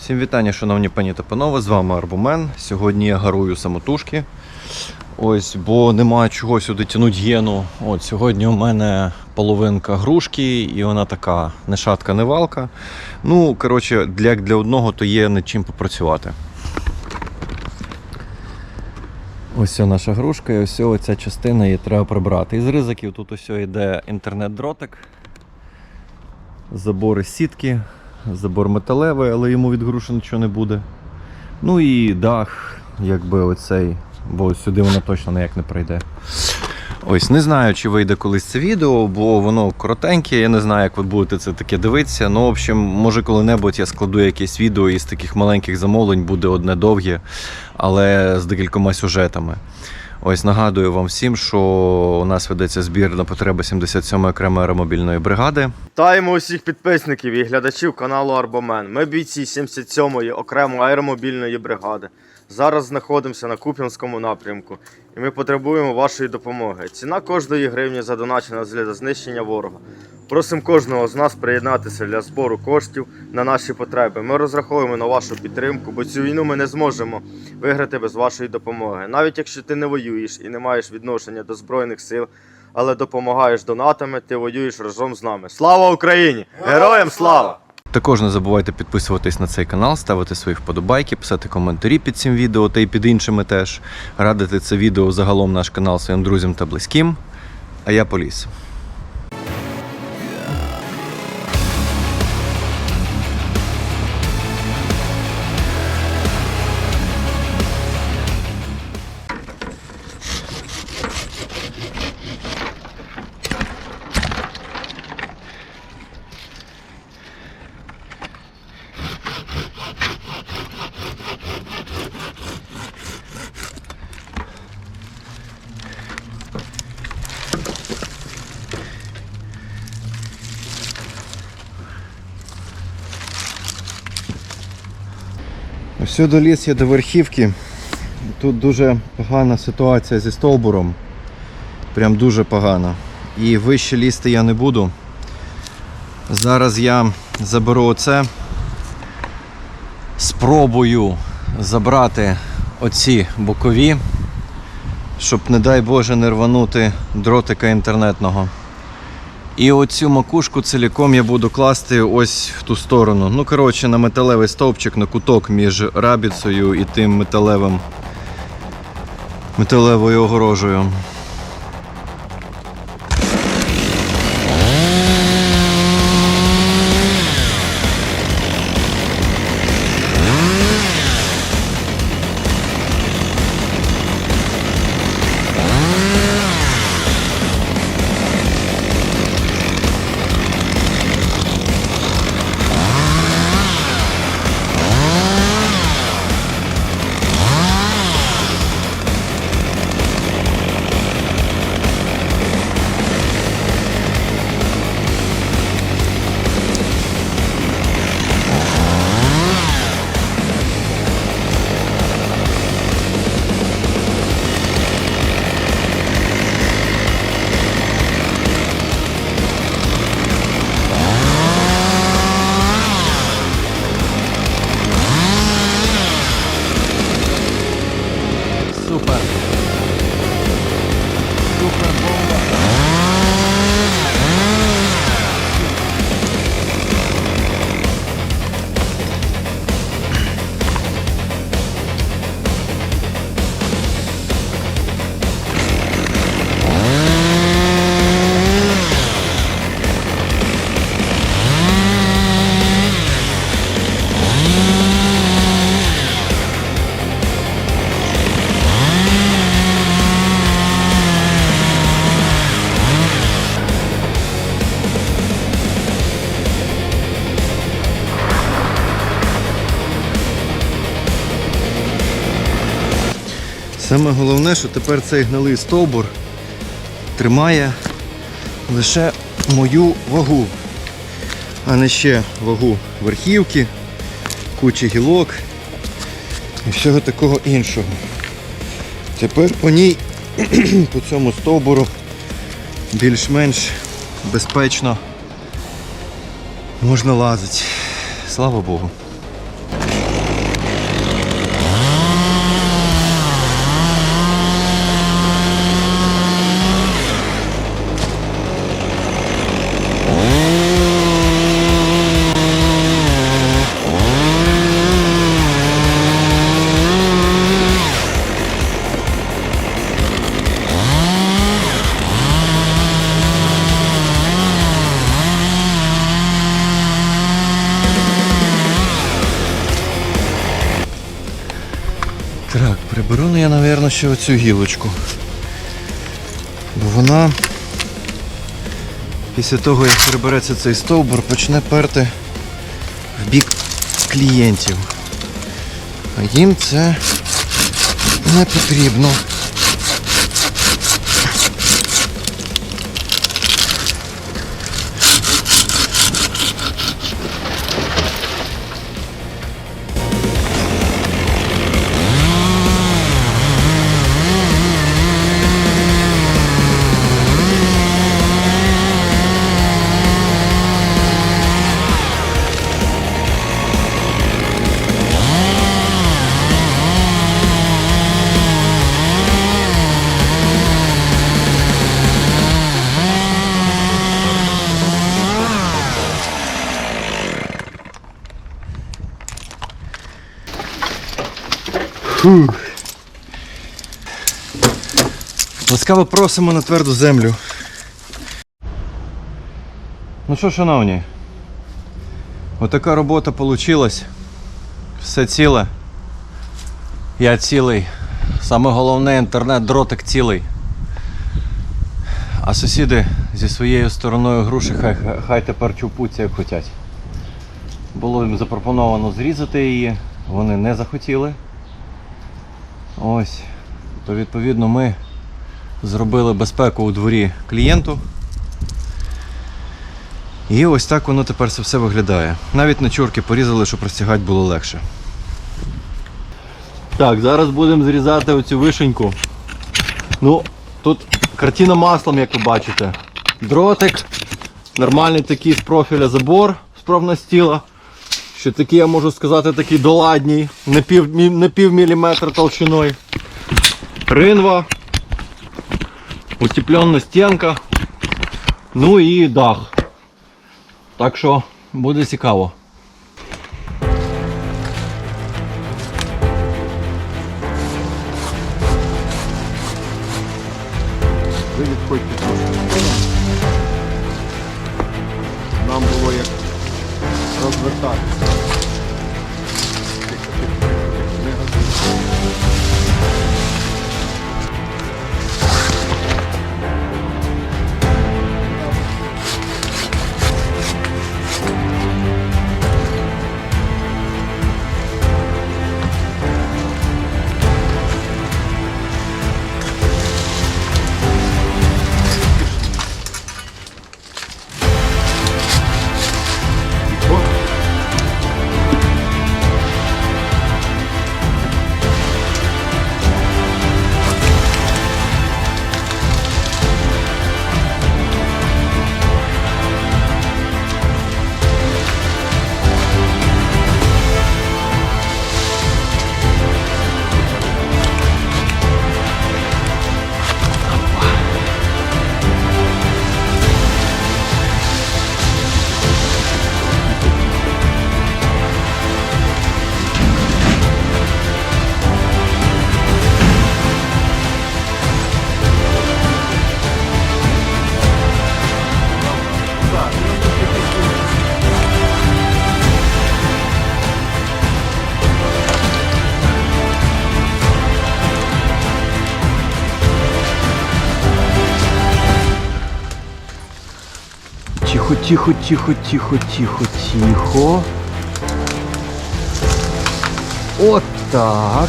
Всім вітання, шановні пані та панове, з вами Арбумен. Сьогодні я гарую самотужки. Ось, бо немає чого сюди тянуть гену. От сьогодні у мене половинка грушки, і вона така не шатка, не валка. Ну, коротше, для, для одного, то є над чим попрацювати. Ось наша грушка, і ось ця частина її треба прибрати. Із ризиків тут ось йде інтернет-дротик, забори сітки, забор металевий, але йому від груші нічого не буде. Ну і дах, якби оцей, бо сюди воно точно ніяк не прийде. Ось не знаю, чи вийде колись це відео, бо воно коротеньке, я не знаю, як ви будете це таке дивитися. Ну, в общем, може коли-небудь я складу якесь відео із таких маленьких замовлень, буде одне довге, але з декількома сюжетами. Ось нагадую вам всім, що у нас ведеться збір на потреби 77-ї окремої аеромобільної бригади. Таємо усіх підписників і глядачів каналу Арбомен. Ми бійці 77-ї окремої аеромобільної бригади. Зараз знаходимося на Куп'янському напрямку, і ми потребуємо вашої допомоги. Ціна кожної гривні задоначена для знищення ворога. Просимо кожного з нас приєднатися для збору коштів на наші потреби. Ми розраховуємо на вашу підтримку, бо цю війну ми не зможемо виграти без вашої допомоги. Навіть якщо ти не воюєш і не маєш відношення до збройних сил, але допомагаєш донатами, ти воюєш разом з нами. Слава Україні! Героям слава! Також не забувайте підписуватись на цей канал, ставити свої вподобайки, писати коментарі під цим відео та й під іншими теж. Радити це відео загалом наш канал своїм друзям та близьким. А я поліз. Все доліз я до верхівки. Тут дуже погана ситуація зі стовбуром. Прям дуже погана. І вище лізти я не буду. Зараз я заберу оце. Спробую забрати оці бокові, щоб, не дай Боже, не рванути дротика інтернетного. І оцю макушку ціліком я буду класти ось в ту сторону. Ну, коротше, на металевий стовпчик, на куток між рабіцею і тим металевим металевою огорожею. Саме головне, що тепер цей гнилий стовбур тримає лише мою вагу, а не ще вагу верхівки, кучі гілок і всього такого іншого. Тепер по ній, по цьому стовбуру, більш-менш безпечно можна лазити. Слава Богу. Приберу, ну я, мабуть, ще оцю гілочку. Бо вона після того, як прибереться цей стовбур, почне перти в бік клієнтів. А їм це не потрібно. Фух. Ласкаво просимо на тверду землю. Ну що, шановні, отака робота получилась. Все ціле. Я цілий. Саме головне інтернет-дротик цілий. А сусіди зі своєю стороною груші хай, хай тепер чупуться як хочуть. Було їм запропоновано зрізати її, вони не захотіли. Ось. То відповідно ми зробили безпеку у дворі клієнту. І ось так воно тепер це все виглядає. Навіть на чурки порізали, щоб розтягати було легше. Так, зараз будемо зрізати оцю вишеньку. Ну, тут картина маслом, як ви бачите. Дротик, нормальний такий з профіля забор з профнастіла. Що такий, я можу сказати, такий доладній, на пів, на пів міліметра толщиною. Ринва, утеплена стінка, ну і дах. Так що буде цікаво. Ви Тихо, тихо, тихо, тихо, тихо. Вот так.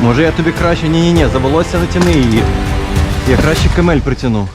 Може я тобі краще. Ні, ні, ні, за волосся не її. Я краще камель притягну.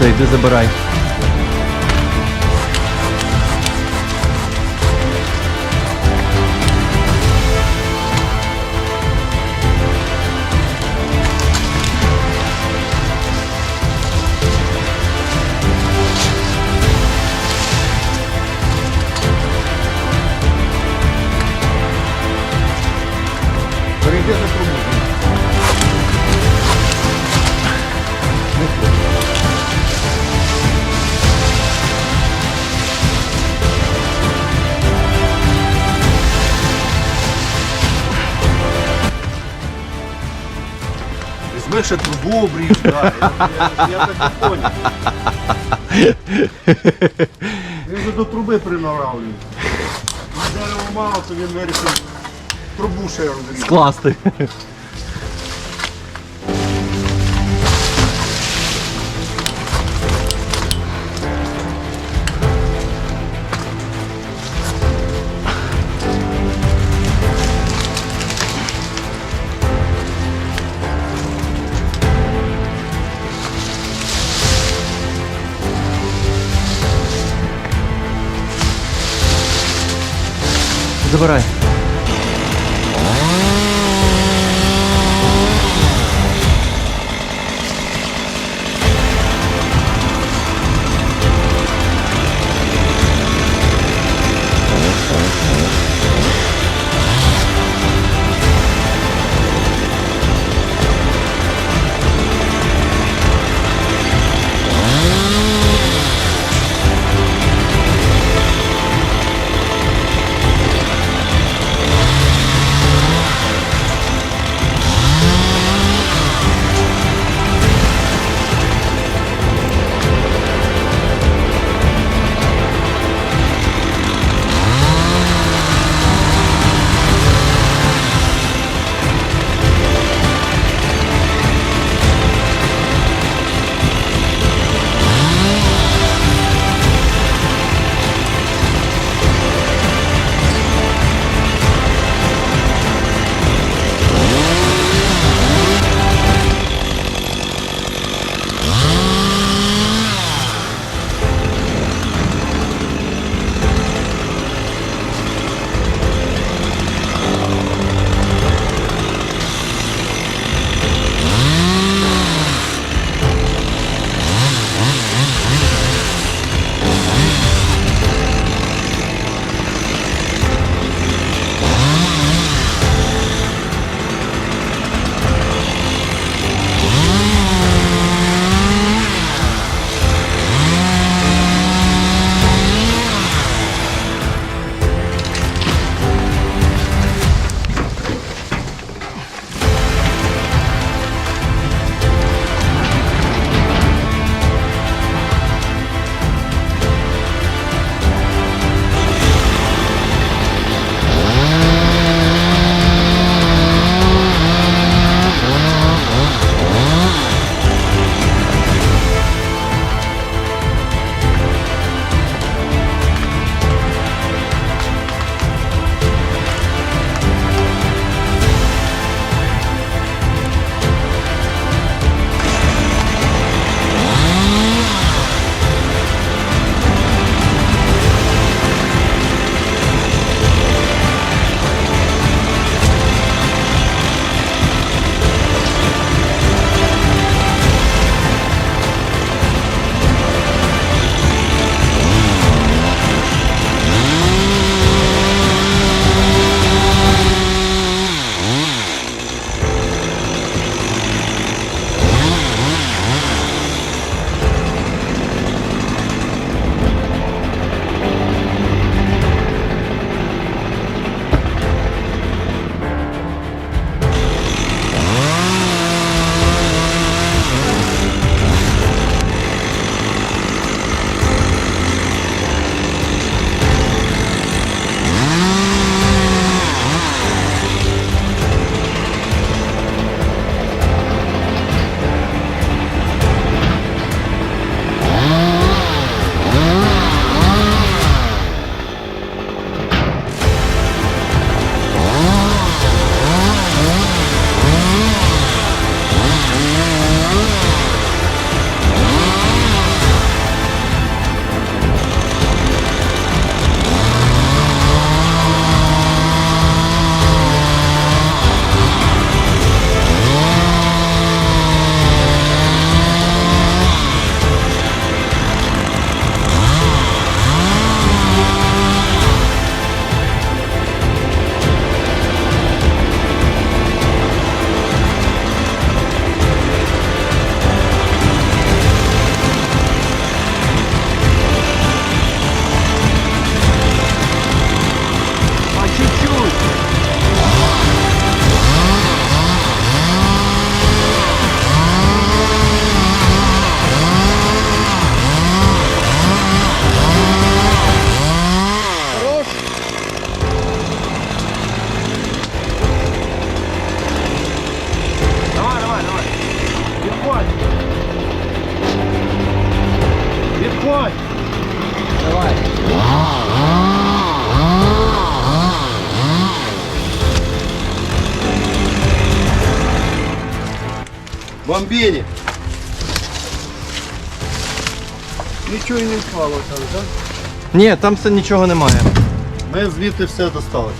Все, йди забирай. Ще трубу да. я, так і поняв. Він вже до труби приноравлює. Дерево мало, то він вирішив трубу ще розрізати. Скласти. Ні, там все нічого немає. Ми звідти все достали.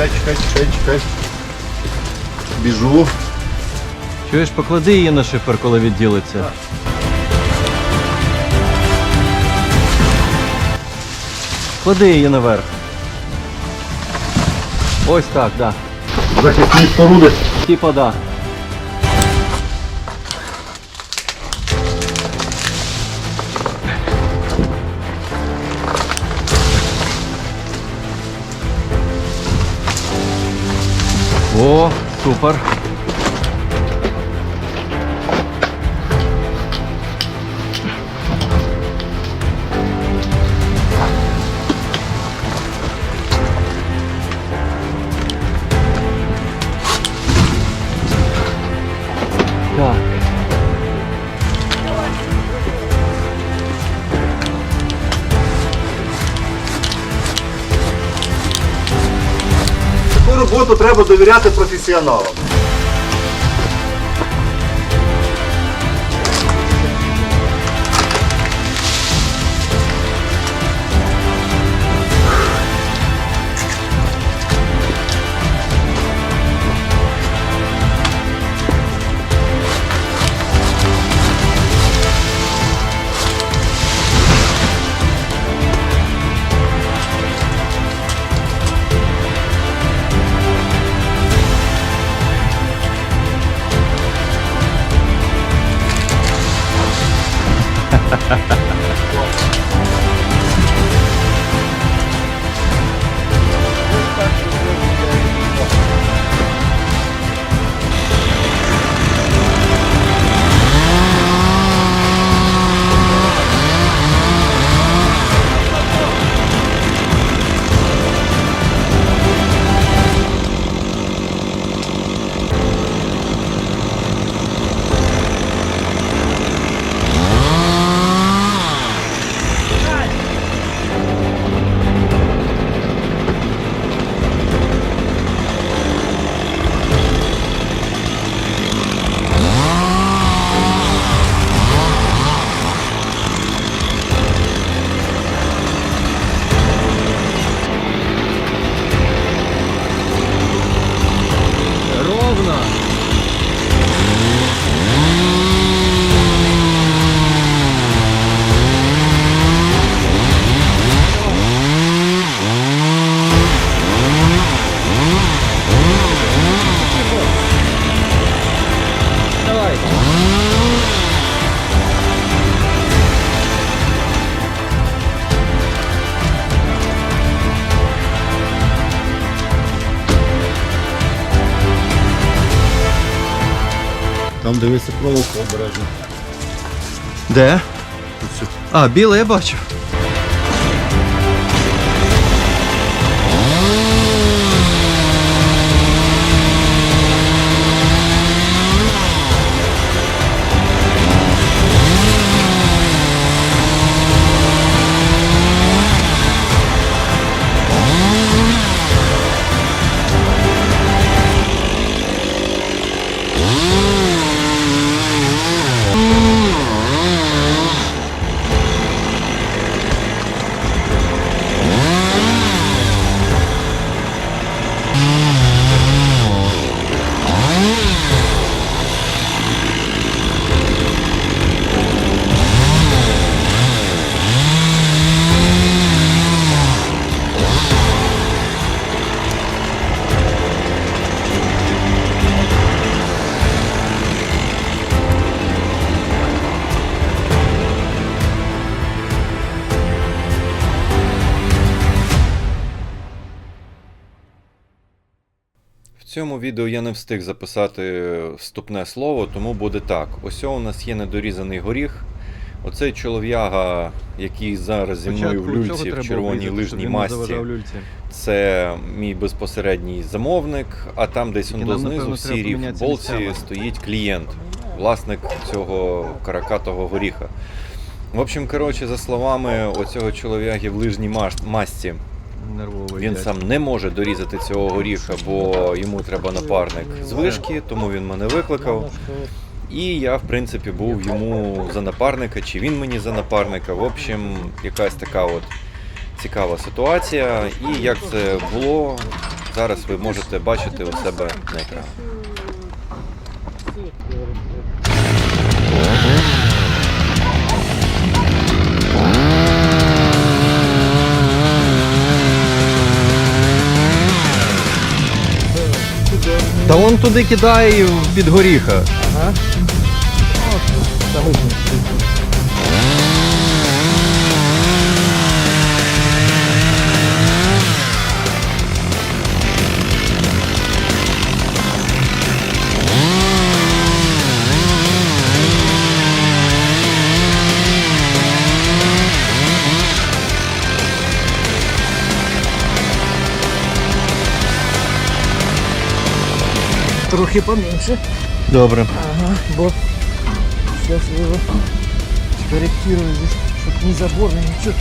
Чекай, чекай, чекай, чекай. Біжу. Чуєш, поклади її на шифер, коли відділиться. Клади її наверх. Ось так, да. Захисні споруди. Типа да. О, супер. Роботу треба довіряти професіоналам. Проволоку обережно. Де? А, біле я бачив. Відео я не встиг записати вступне слово, тому буде так. Ось у нас є недорізаний горіх. Оцей чолов'яга, який зараз зі мною в люльці в червоній лижній масті, це мій безпосередній замовник, а там десь он знизу в сірій футболці стоїть клієнт, власник цього каракатого горіха. В общем, коротше, за словами оцього чолов'яги в лижній масті, Нервовий. він сам не може дорізати цього горіха, бо йому треба напарник з вишки, тому він мене викликав. І я, в принципі, був йому за напарника, чи він мені за напарника. В общем, якась така от цікава ситуація. І як це було, зараз ви можете бачити у себе на екрані. Та вон туди кидає під горіха. Трохи поменьше. Добре. Ага, бо сейчас его корректирую здесь, чтобы не забор, ничего.